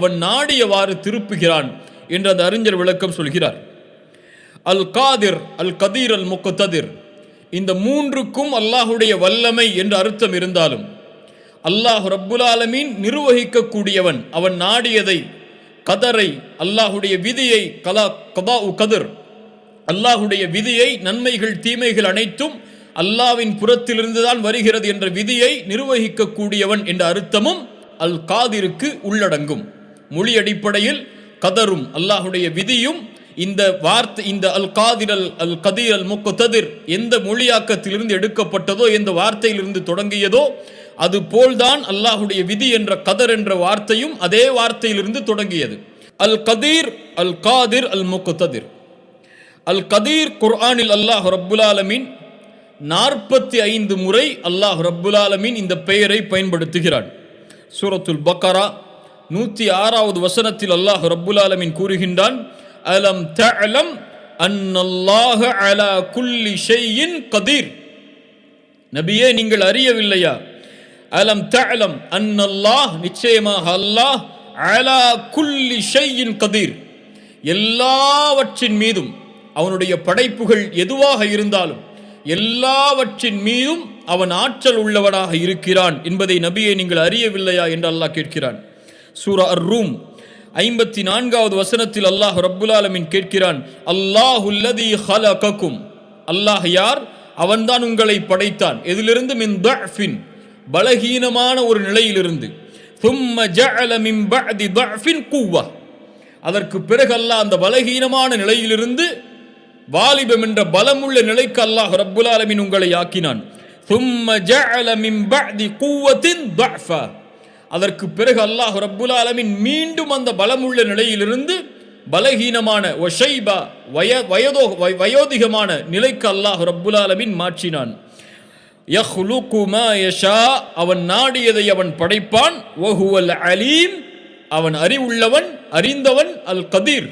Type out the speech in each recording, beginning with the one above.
அவன் நாடியவாறு திருப்புகிறான் என்று அந்த அறிஞர் விளக்கம் சொல்கிறார். அல் காதிர் அல் கதீர் அல் முக்கத்ததிர் இந்த மூன்றுக்கும் அல்லாஹுடைய வல்லமை என்று அர்த்தம் இருந்தாலும் அல்லாஹ் ரப்புலாலமீன் நிர்வகிக்கக்கூடியவன் அவன் நாடியதை கதரை அல்லாஹுடைய விதியை கலா கதா உ கதிர் அல்லாஹுடைய விதியை நன்மைகள் தீமைகள் அனைத்தும் அல்லாவின் புறத்திலிருந்து தான் வருகிறது என்ற விதியை நிர்வகிக்கக்கூடியவன் என்ற அர்த்தமும் அல் காதிருக்கு உள்ளடங்கும். மொழி அடிப்படையில் கதரும் அல்லாஹுடைய விதியும் இந்த வார்த்தை இந்த அல் காதிர் அல் அல் கதீர் அல் முக்கத்ததிர் எந்த மொழியாக்கத்திலிருந்து எடுக்கப்பட்டதோ எந்த வார்த்தையிலிருந்து தொடங்கியதோ அது போல்தான் அல்லாஹுடைய விதி என்ற கதர் என்ற வார்த்தையும் அதே வார்த்தையிலிருந்து தொடங்கியது. அல் கதீர் அல் காதிர் அல் முக்கத்ததிர் அல் கதீர் குர்ஆனில் அல்லாஹ் ரப்புல் நாற்பத்தி ஐந்து முறை அல்லாஹ் ரப்புல் ஆலமீன் இந்த பெயரை பயன்படுத்துகிறான். சூரத்துல் பக்கரா நூற்றி ஆறாவது வசனத்தில் அல்லாஹ் ரப்புல் ஆலமின் கூறுகின்றான் அலம் தஅலம் அன்னல்லாஹ அலா குல்லி ஷையின் கதீர். நபியே நீங்கள் அறியவில்லையா? அலம் அன் அன்னல்லாஹ் நிச்சயமாக அல்லாஹ் அலா குல்லி ஷையின் கதீர். எல்லாவற்றின் மீதும் அவனுடைய படைப்புகள் எதுவாக இருந்தாலும் எல்லாவற்றின் மீதும் அவன் ஆற்றல் உள்ளவனாக இருக்கிறான் என்பதை நபியை நீங்கள் அறியவில்லையா? என்று அல்லாஹ் கேட்கிறான். சூரா அர் ரூம் ஐம்பத்தி நான்காவது வசனத்தில் அல்லாஹ் ரப்புலாலமின் கேட்கிறான் அல்லாஹுல்லதி ஹலகக்கும் அல்லாஹ் யார்? அவன்தான் உங்களை படைத்தான். எதிலிருந்து? மின் தஃபின். பலகீனமான ஒரு நிலையிலிருந்து. தும்ம ஜஅல மின் பஅதி தஃபின் குவ்வா அதற்கு பிறகு அல்லாஹ் அந்த பலகீனமான நிலையிலிருந்து வாலிபம் என்ற பலமுள்ள நிலைக்கு அல்லாஹ் ரப்புலாலமின் உங்களை ஆக்கினான். தும்ம ஜஅல மின் பஅதி குவ்வத்தின் தஃபா அதற்கு பிறகு அல்லாஹ் ரப்புல் ஆலமீன் மீண்டும் அந்த பலமுள்ள நிலையிலிருந்து பலகீனமான ஒஷைபா வய வயதோ வயோதிகமான நிலைக்கு அல்லாஹ் ரப்புல் ஆலமீன் மாற்றினான். அவன் நாடியதை அவன் படைப்பான். வஹுவல் அலீம் அவன் அறிவுள்ளவன் அறிந்தவன் அல் கதீர்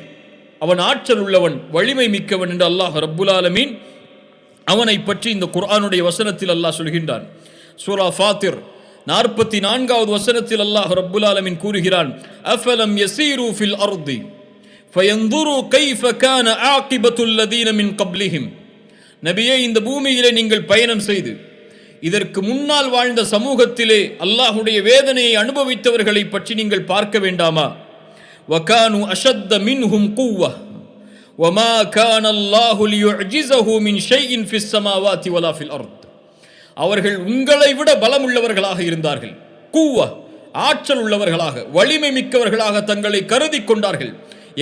அவன் ஆற்றல் உள்ளவன் வலிமை மிக்கவன் என்று அல்லாஹ் ரப்புல் ஆலமீன் அவனை பற்றி இந்த குர்ஆனுடைய வசனத்தில் அல்லாஹ் சொல்கின்றான். சூரா ஃபாத்திர் நாற்பத்தி நான்காவது வசனத்தில் அல்லாஹ் ரப்புல் ஆலமீன் கூறுகிறான் அஃபலம் யசீரு ஃபில் அர்தி ஃபயந்துரு கைஃப கான ஆகிபத்துல் லதீன மின் கப்லிஹிம் நபியே இந்த பூமியிலே நீங்கள் பயணம் செய்து இதற்கு முன்னால் வாழ்ந்த சமூகத்திலே அல்லாஹுடைய வேதனையை அனுபவித்தவர்களை பற்றி நீங்கள் பார்க்க வேண்டாமா வகானு அஷத்த மின்ஹும் குவ்வ وما كان الله ليعجزه من شيء في السماوات ولا في الارض அவர்கள் உங்களை விட பலம் உள்ளவர்களாக இருந்தார்கள். கூவ ஆற்றல் உள்ளவர்களாக வலிமை மிக்கவர்களாக தங்களை கருதி கொண்டார்கள்.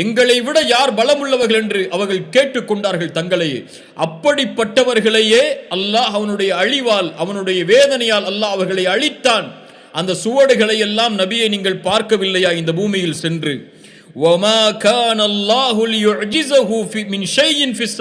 எங்களை விட யார் பலம் உள்ளவர்கள் என்று அவர்கள் கேட்டுக்கொண்டார்கள் தங்களையே அப்படிப்பட்டவர்களையே அல்லாஹ் அவனுடைய அழிவால் அவனுடைய வேதனையால் அல்லாஹ் அவர்களை அழித்தான். அந்த சுவடுகளை எல்லாம் நபியை நீங்கள் பார்க்கவில்லையா இந்த பூமியில் சென்று? ஒமா கான் அல்லாஹுல் யுஜிசஹு மின் ஷையின் ஃபிஸ்